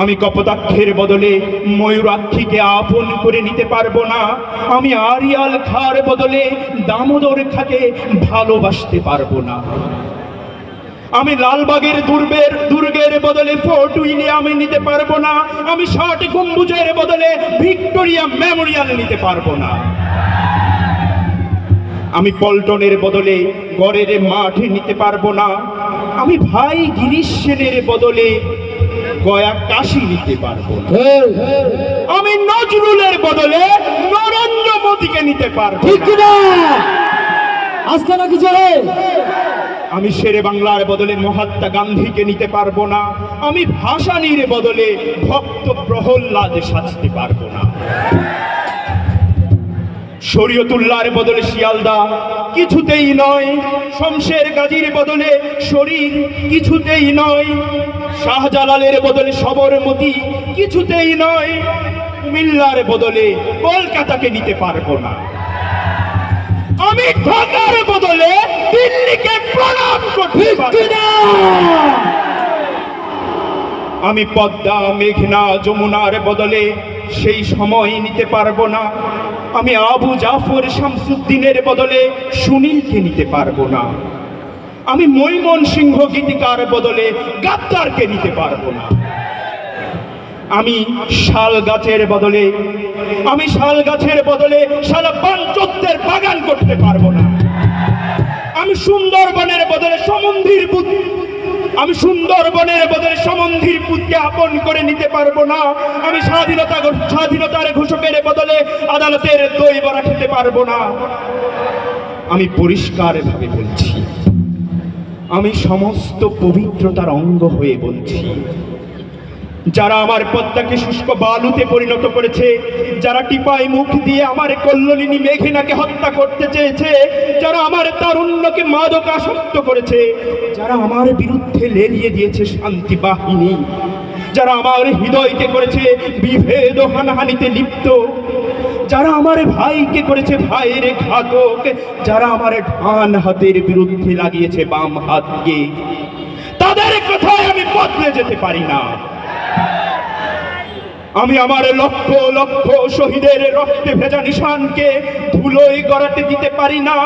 আমি কপোতাক্ষের বদলে ময়ূরাক্ষীকে আপন করে নিতে পারব না। আমি আরিয়াল খার বদলে দামোদর খাকে ভালোবাসতে পারব না। আমি লালবাগের দুর্গের দুর্গের বদলে ফোর্ট উইলিয়ামে নিতে পারব না। আমি ষাট গম্বুজের বদলে ভিক্টোরিয়া মেমোরিয়াল নিতে পারব না। আমি পল্টনের বদলে গড়ের মাঠে নিতে পারব না। আমি ভাই গিরিশ সেনের বদলে গয়া কাশি নিতে পারব আমি নজরুলের বদলে নরেন্দ্র মোদীকে নিতে পারব ঠিক না। আজকে নাকি জোরে আমি শেরে বাংলার বদলে মহাত্মা গান্ধীকে নিতে পারব না। আমি ভাসানির বদলে ভক্ত প্রহল্লাদ সাজতে পারব না। শরীয়তুল্লাহর বদলে শিয়ালদা কিছুতেই নয় শমশের গাজীর বদলে শরীর কিছুতেই নয় শাহজালালের বদলে সবরমতি কিছুতেই নয় কুমিল্লার বদলে কলকাতাকে নিতে পারব না। আমি ঢাকার বদলে দিল্লিকে প্রণাম করতে আমি পদ্মা মেঘনা যমুনার বদলে সেই সময় নিতে পারব না। আমি আবু জাফর শামসুদ্দিনের বদলে সুনীলকে নিতে পারব না। আমি মৈমন সিংহ গীতিকার বদলে গাদ্দারকে নিতে পারব না। আমি শাল গাছের বদলে, আমি শাল গাছের বদলে শালা বাঞ্চত্বের বাগান করতে পারব না। আমি সুন্দরবনের বদলে সমন্ধির বুদ্ধ আমি সুন্দরবনের বদলে সমন্ধির পুতকে আপন করে নিতে পারব না। আমি স্বাধীনতা স্বাধীনতার ঘোষকের বদলে আদালতের দই বড়া খেতে পারব না। আমি পরিষ্কারভাবে বলছি, আমি সমস্ত পবিত্রতার অঙ্গ হয়ে বলছি যারা আমার পদ্মাকে শুষ্ক বালুতে পরিণত করেছে, যারা টিপাই মুখ দিয়ে আমার কল্লোলিনী মেঘিনাকে হত্যা করতে চেয়েছে, যারা আমার তারুণ্যকে মাদকাসক্ত করেছে, যারা আমার বিরুদ্ধে লেলিয়ে দিয়েছে শান্তি বাহিনী, যারা আমার হৃদয়কে করেছে বিভেদ হানাহানিতে লিপ্ত, যারা আমার ভাইকে করেছে ভাইয়ের ঘাতক, যারা আমার ডান হাতের বিরুদ্ধে লাগিয়েছে বাম হাতকে। তাদের কথায় আমি বদলে যেতে পারি না। আমি আমার লক্ষ লক্ষ শহীদের রক্তে ভেজা নিশানকে ধুলোয় গড়াতে দিতে পারি না।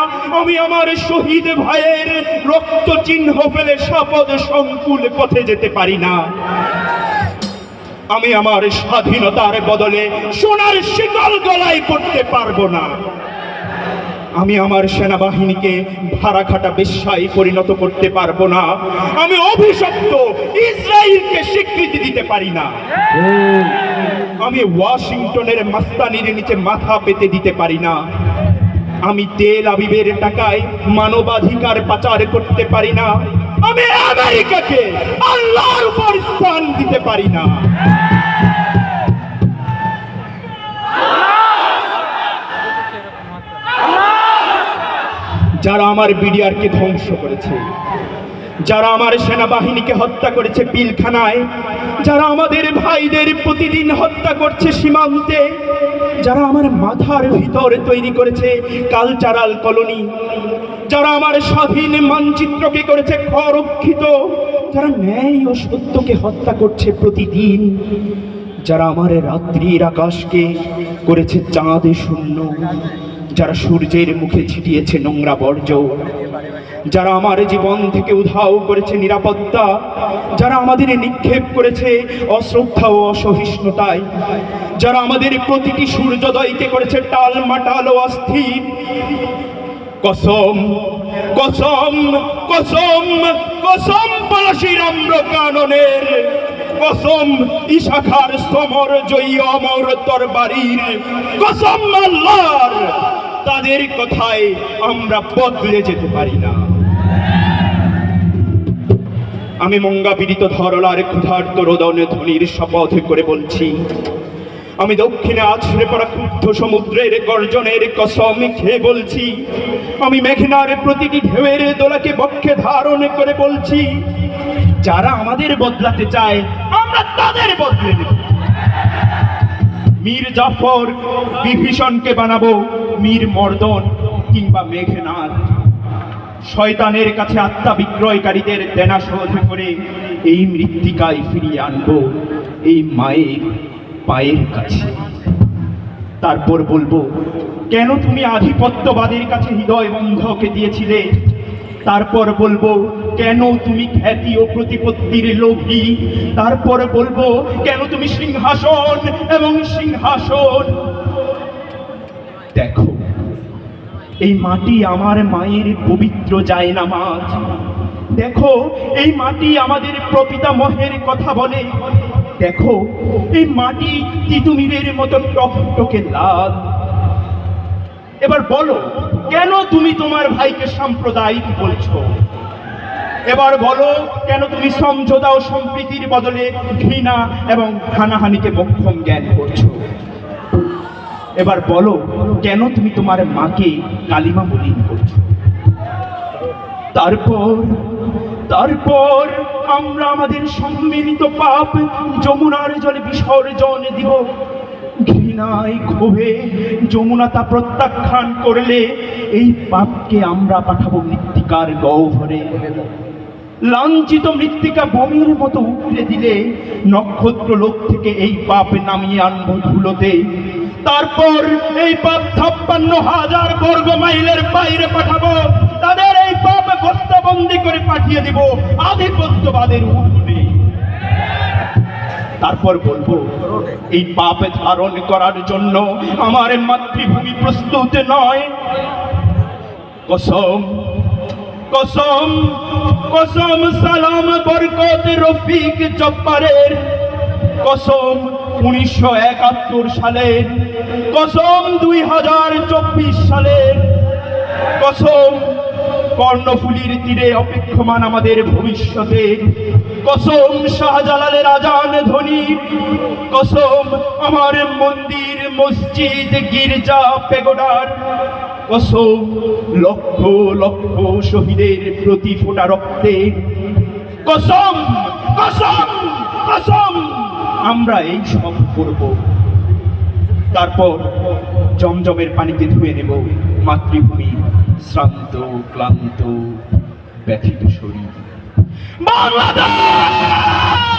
আমি আমার শহীদ ভাইয়ের রক্ত চিহ্ন ফেলে শপথ সংকুল পথে যেতে পারি না। আমি আমার স্বাধীনতার বদলে সোনার শীতল গলায় পড়তে পারব না। আমি আমার সেনাবাহিনীকে ভাড়া খাটা বেশ্যায় পরিণত করতে পারব না। আমি অভিশপ্ত ইসরায়েলকে স্বীকৃতি দিতে পারি না। আমি ওয়াশিংটনের মাস্তানির নিচে মাথা পেতে দিতে পারি না। আমি তেল আবিবের টাকায় মানবাধিকার পাচার করতে পারি না। আমি আমেরিকাকে আল্লাহর উপর স্থান দিতে পারি না। যারা আমার বিডিআরকে ধ্বংস করেছে, যারা আমার সেনাবাহিনীকে হত্যা করেছে পিলখানায়, যারা আমাদের ভাইদের প্রতিদিন হত্যা করছে সীমান্তে, যারা আমার মাথার ভিতরে তৈরি করেছে কালচারাল কলোনি যারা আমার স্বাধীন মানচিত্রকে করেছে খরক্ষিত যারা ন্যায় ও সত্যকে হত্যা করছে প্রতিদিন, যারা আমার রাত্রির আকাশকে করেছে চাঁদে শূন্য। যারা সূর্যের মুখে ছিটিয়েছে নোংরা বর্জ্য, যারা আমার জীবন থেকে উধাও করেছে নিরাপত্তা, যারা আমাদের নিক্ষেপ করেছে অশ্রদ্ধা ও অসহিষ্ণুতায়, যারা আমাদের প্রতিটি সূর্যোদয়কে করেছে টাল মাটাল ও অস্থির। কসম কসম কসম কসম পলাশির আম্র কাননের, কসম ইশাখার সমর জয়ী অমর তরবারির কসম আল্লাহর তাদের কথায় আমরা বদলে যেতে পারি না। আমি মঙ্গা পীড়িত ধরলার ক্ষুধার্ত রোদনে ধ্বনির শপথ করে বলছি, আমি দক্ষিণে আছড়ে পড়া ক্ষুব্ধ সমুদ্রের গর্জনের কসম খেয়ে বলছি, আমি মেঘনার প্রতিটি ঢেউয়ের দোলাকে বক্ষে ধারণ করে বলছি, যারা আমাদের বদলাতে চায়, আমরা তাদের বদলে দেব মীর জাফর বিভীষণকে বানাবো, মীর মর্দন কিংবা মেঘনাথ শয়তানের কাছে আত্মা বিক্রয়কারীদের দেনা শোধ করে এই মৃত্তিকায় ফিরিয়ে আনব, এই মায়ের পায়ের কাছে। তারপর বলব, কেন তুমি আধিপত্যবাদের কাছে হৃদয় বন্ধকে দিয়েছিলে? তারপর বলব, কেন তুমি খ্যাতি ও প্রতিপত্তির লোভী? তারপর বলব, কেন তুমি সিংহাসন এবং সিংহাসন? দেখো, এই মাটি আমার মায়ের পবিত্র জায়নামাজ। দেখো, এই মাটি আমাদের প্রপিতামহের কথা বলে। দেখো, এই মাটি তিতুমিরের মতো টকটকে লাল। এবার বলো কেন তুমি তোমার ভাইকে সাম্প্রদায়িক বলছো? এবার বলো, কেন তুমি সমঝোতা ও সম্প্রীতির বদলে ঘৃণা এবং হানাহানিকে মক্ষম জ্ঞান করছ? এবার বলো, কেন তুমি তোমার মাকে কালিমা মলিন করছ? তারপর তারপর আমরা আমাদের সম্মিলিত পাপ যমুনার জলে বিসর্জন দিব। ঘৃণায় ক্ষোভে যমুনা তা প্রত্যাখ্যান করলে এই পাপকে আমরা পাঠাবো মৃত্তিকার গহ্বরে। লাঞ্ছিত মৃত্তিকা বমির মতো উপড়ে দিলে নক্ষত্র লোক থেকে এই পাপ নামিয়ে আনব ধুলোতে। তারপর এই পাপ ছাপ্পান্ন হাজার বর্গ মাইলের বাইরে পাঠাবো। তাদের এই পাপ বস্তাবন্দি করে পাঠিয়ে দিব আধিপত্যবাদের উঠবে তারপর বলব, এই পাপ ধারণ করার জন্য আমার মাতৃভূমি প্রস্তুত নয়। কসম কসম কসম সালাম বরকত রফিক জব্বারের। কসম উনিশশো একাত্তর সালের। কসম দুই হাজার চব্বিশ সালের। কসম কর্ণফুলির তীরে অপেক্ষমান আমাদের ভবিষ্যতে। কসম শাহজালালের আজান ধ্বনি, কসম আমার মন্দির, মসজিদ, গির্জা, পেগোডার, কসম লক্ষ লক্ষ শহীদের প্রতি ফোটা রক্তে। কসম কসম কসম আমরা এই সব করব। তারপর জমজমের পানিতে ধুয়ে দেব মাতৃভূমি শ্রান্ত ক্লান্ত ব্যথিত শরীর। বাংলাদেশ!